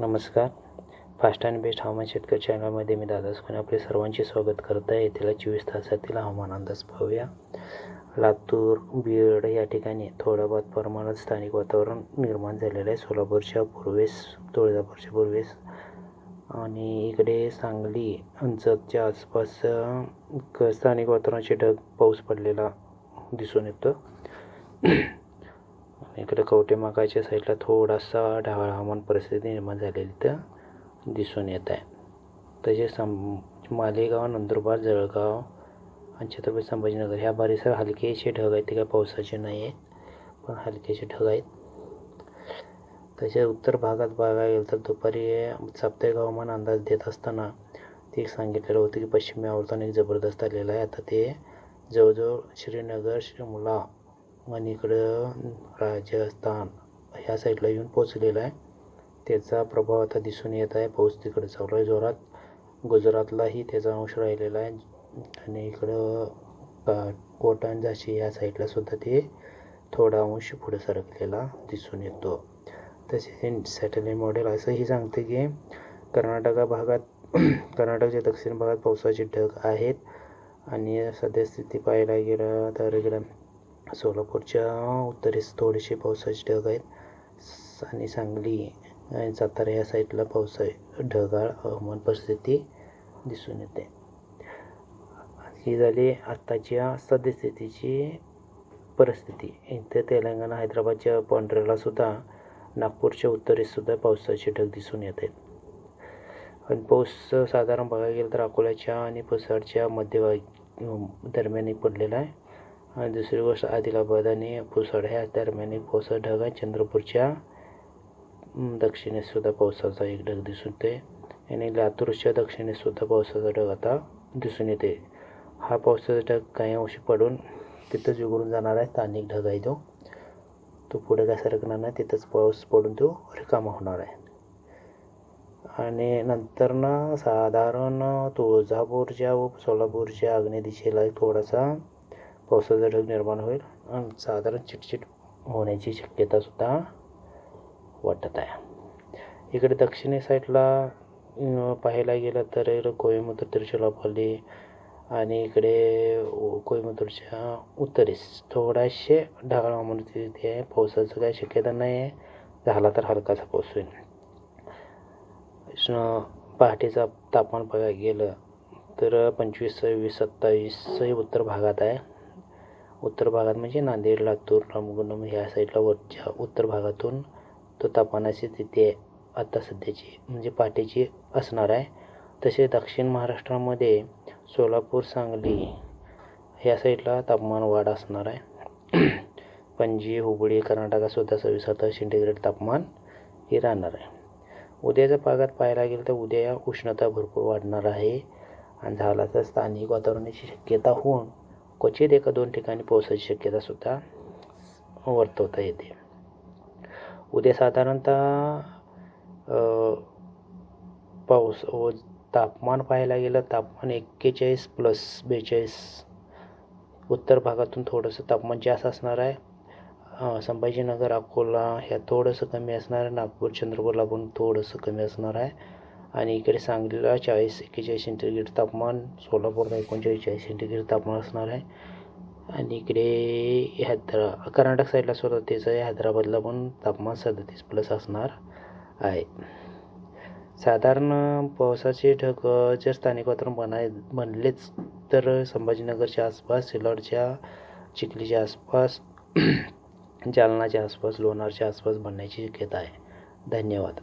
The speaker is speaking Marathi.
नमस्कार. फास्ट अँड बेस्ट हवामान शेतकरी चॅनलमध्ये मी दादा सुखाने आपले सर्वांचे स्वागत करत आहे. येथील चोवीस तासातील हवामान अंदाज पाहूया. लातूर बीड या ठिकाणी थोडं बहुत प्रमाणात स्थानिक वातावरण निर्माण झालेलं आहे. सोलापूरच्या पूर्वेस तुळजापूरच्या पूर्वेस आणि इकडे सांगली अंचतच्या आसपास क- स्थानिक वातावरणाचे ढग पाऊस पडलेला दिसून येतो. इकडे कवटेमाकाच्या साईडला थोडासा ढगाळ हवामान परिस्थिती निर्माण झालेली इथं दिसून येत आहे. तसेच सं मालेगाव नंदुरबार जळगाव आणि छत्रपती संभाजीनगर ह्या परिसर हलकेचे ढग आहेत ते काय पावसाचे नाही आहेत पण हलकेचे ढग आहेत. तसेच उत्तर भागात बघायला गेलं तर दुपारी साप्ताहिक हवामान अंदाज देत असताना ते सांगितलेलं होतं की पश्चिमी आवर्तन एक जबरदस्त आलेलं आहे. आता ते जवळजवळ श्रीनगर श्रीमुला आणि इकडं राजस्थान ह्या साईडला येऊन पोचलेला आहे. त्याचा प्रभाव आता दिसून येत आहे. पाऊस तिकडे चालू आहे जोरात. गुजरातलाही त्याचा अंश राहिलेला आहे. आणि इकडं का- कोटण झाशी या साईडला सुद्धा ते थोडा अंश पुढे सरकलेला दिसून येतो. तसेच सॅटेलाईट मॉडेल असंही सांगते की कर्नाटका भागात कर्नाटकच्या दक्षिण भागात पावसाचे ढग आहेत. आणि सद्यस्थिती पाहायला गेलं तर इकडं सोलापूरच्या उत्तरेस थोडेसे पावसाचे ढग आहेत. स- आणि सांगली आणि सातारा या साईडला पावसा ढगाळ हवामान परिस्थिती दिसून येते. ही झाली आत्ताच्या सद्यस्थितीची परिस्थिती. इथे तेलंगणा हैदराबादच्या पांढऱ्याला सुद्धा नागपूरच्या उत्तरेस सुद्धा पावसाचे ढग दिसून येत आहेत. आणि पाऊस साधारण बघायला गेलं तर अकोल्याच्या आणि पुसाडच्या मध्यभागी दरम्यानही पडलेला आहे. दुसरी गोष्ट आदिलाबाद आणि पुसड ह्या दरम्यान एक पावसाचा ढग आहे. चंद्रपूरच्या अं, दक्षिणेस सुद्धा पावसाचा एक ढग दिसून येते आणि लातूरच्या दक्षिणेस सुद्धा पावसाचा ढग आता दिसून येते हा पावसाचा ढग काही अंशी पडून तिथंच उघडून जाणार आहे. स्थानिक ढग आहे तो. तो पुढे काय सरकणार नाही. तिथंच पाऊस पडून तो रिकामा होणार आहे. आणि नंतर ना साधारण तुळजापूरच्या व सोलापूरच्या आग्नेय दिशेला थोडासा पावसाचा ढग निर्माण होईल आणि साधारण चिटचिट होण्याची शक्यतासुद्धा वाटत आहे. इकडे दक्षिणे साईडला पाहायला गेलं तर इकडं कोइंबतूर तिरुचिरापल्ली आणि इकडे कोईमतूरच्या उत्तरेस थोडाशे ढगाळ हवामान आहे. पावसाचं काही शक्यता नाही आहे. झाला तर हलकासा पाऊस होईल. पहाटेचं पहाटेचा तापमान बघायला गेलं तर पंचवीस सव्वीस सत्तावीस उत्तर भागात आहे. उत्तर भागात म्हणजे नांदेड लातूर रामगुंडम ह्या साईडला वरच्या उत्तर भागातून तो तापमानाची स्थिती आता सध्याची म्हणजे पहाटेची असणार आहे. तसे दक्षिण महाराष्ट्रामध्ये सोलापूर सांगली ह्या साईडला तापमान वाढ असणार आहे. पणजी हुबळी कर्नाटकातसुद्धा सव्वीस सत्तावीस सेंटीग्रेड तापमान हे राहणार आहे. उद्याच्या भागात पाहायला गेलं तर उद्या उष्णता भरपूर वाढणार आहे. आणि झाला तर स्थानिक वातावरणाची शक्यता होऊन क्वचित एका दोन ठिकाणी पावसाची शक्यतासुद्धा वर्तवता येते. उद्या साधारणतः पाऊस व तापमान पाहायला गेलं तापमान एक्केचाळीस प्लस बेचाळीस. उत्तर भागातून थोडंसं तापमान जास्त असणार आहे. संभाजीनगर अकोला ह्या थोडंसं कमी असणार आहे. नागपूर चंद्रपूरला पण थोडंसं कमी असणार आहे. आणि इकडे सांगलीला चाळीस एक्केचाळीस सेंटीग्रेड तापमान सोलापूरला एकोणचाळीस चाळीस सेंटीग्रेड तापमान असणार आहे. आणि इकडे हैदरा कर्नाटक साईडला सुद्धा तेच आहे. हैदराबादला पण तापमान सदतीस प्लस असणार आहे. साधारण पावसाचे ढग जर स्थानिक वातावरण बनाय बनलेच तर संभाजीनगरच्या आसपास सिल्लोडच्या चिखलीच्या आसपास जालनाच्या आसपास लोणारच्या आसपास बनण्याची शक्यता आहे. धन्यवाद.